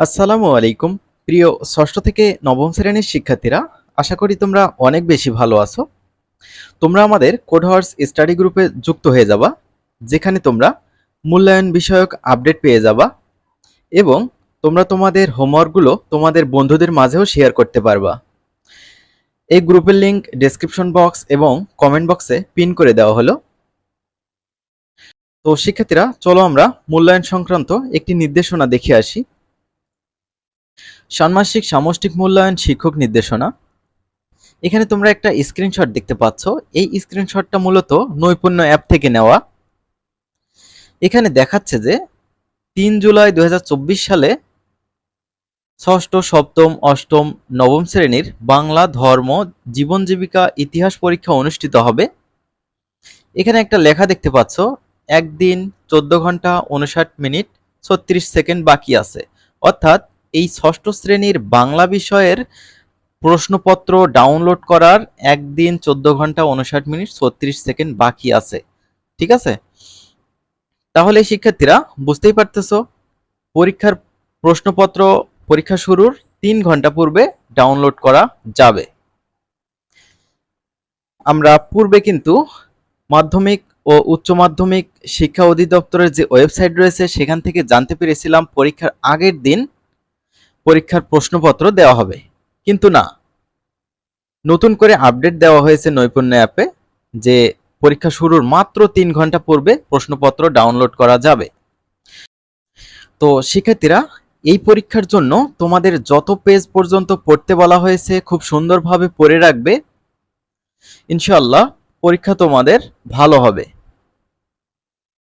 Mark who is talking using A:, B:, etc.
A: আসসালামু আলাইকুম। প্রিয় ষষ্ঠ থেকে নবম শ্রেণির শিক্ষার্থীরা, আশা করি তোমরা অনেক বেশি ভালো আছো। তোমরা আমাদের কোড হর্স স্টাডি গ্রুপে যুক্ত হয়ে যাবা, যেখানে তোমরা মূল্যায়ন বিষয়ক আপডেট পেয়ে যাবা এবং তোমরা তোমাদের হোমওয়ার্কগুলো তোমাদের বন্ধুদের মাঝেও শেয়ার করতে পারবা। এই গ্রুপের লিঙ্ক ডেসক্রিপশন বক্স এবং কমেন্ট বক্সে পিন করে দেওয়া হলো। তো শিক্ষার্থীরা, চলো আমরা মূল্যায়ন সংক্রান্ত একটি নির্দেশনা দেখে আসি। ষান্মাসিক সামষ্টিক মূল্যায়ন শিক্ষক নির্দেশনা। এখানে তোমরা একটা স্ক্রিনশট দেখতে পাচ্ছ। এই স্ক্রিনশটটা মূলত নৈপুণ্য অ্যাপ থেকে নেওয়া। এখানে দেখাচ্ছে যে তিন জুলাই দু সালে ষষ্ঠ, সপ্তম, অষ্টম, নবম শ্রেণির বাংলা ধর্ম, জীবন জীবিকা, ইতিহাস পরীক্ষা অনুষ্ঠিত হবে। এখানে একটা লেখা দেখতে পাচ্ছ। একদিন চোদ্দ ঘণ্টা, উনষাট মিনিট, ছত্রিশ সেকেন্ড বাকি আছে। অর্থাৎ এই ষষ্ঠ শ্রেণির বাংলা বিষয়ের প্রশ্নপত্র ডাউনলোড করার একদিন চোদ্দ ঘণ্টা উনষাট মিনিট ছত্রিশ সেকেন্ড বাকি আছে। ঠিক আছে? তাহলে শিক্ষার্থীরা বুঝতেই পারতেছো, পরীক্ষার প্রশ্নপত্র পরীক্ষা শুরুর তিন ঘণ্টা পূর্বে ডাউনলোড করা যাবে। আমরা পূর্বে কিন্তু মাধ্যমিক ও উচ্চ মাধ্যমিক শিক্ষা অধিদপ্তরের যে ওয়েবসাইট রয়েছে, সেখান থেকে জানতে পেরেছিলাম পরীক্ষার আগের দিন পরীক্ষার প্রশ্নপত্র দেওয়া হবে। কিন্তু না। নতুন করে আপডেট দেওয়া হয়েছে নৈপুণ্য অ্যাপে যে পরীক্ষা শুরুর মাত্র তিন ঘণ্টা পূর্বে প্রশ্নপত্র ডাউনলোড করা যাবে। তো শিক্ষার্থীরা, এই পরীক্ষার জন্য তোমাদের যত পেজ পর্যন্ত পড়তে বলা হয়েছে খুব সুন্দরভাবে পড়ে রাখবে। ইনশাল্লাহ পরীক্ষা তোমাদের ভালো হবে।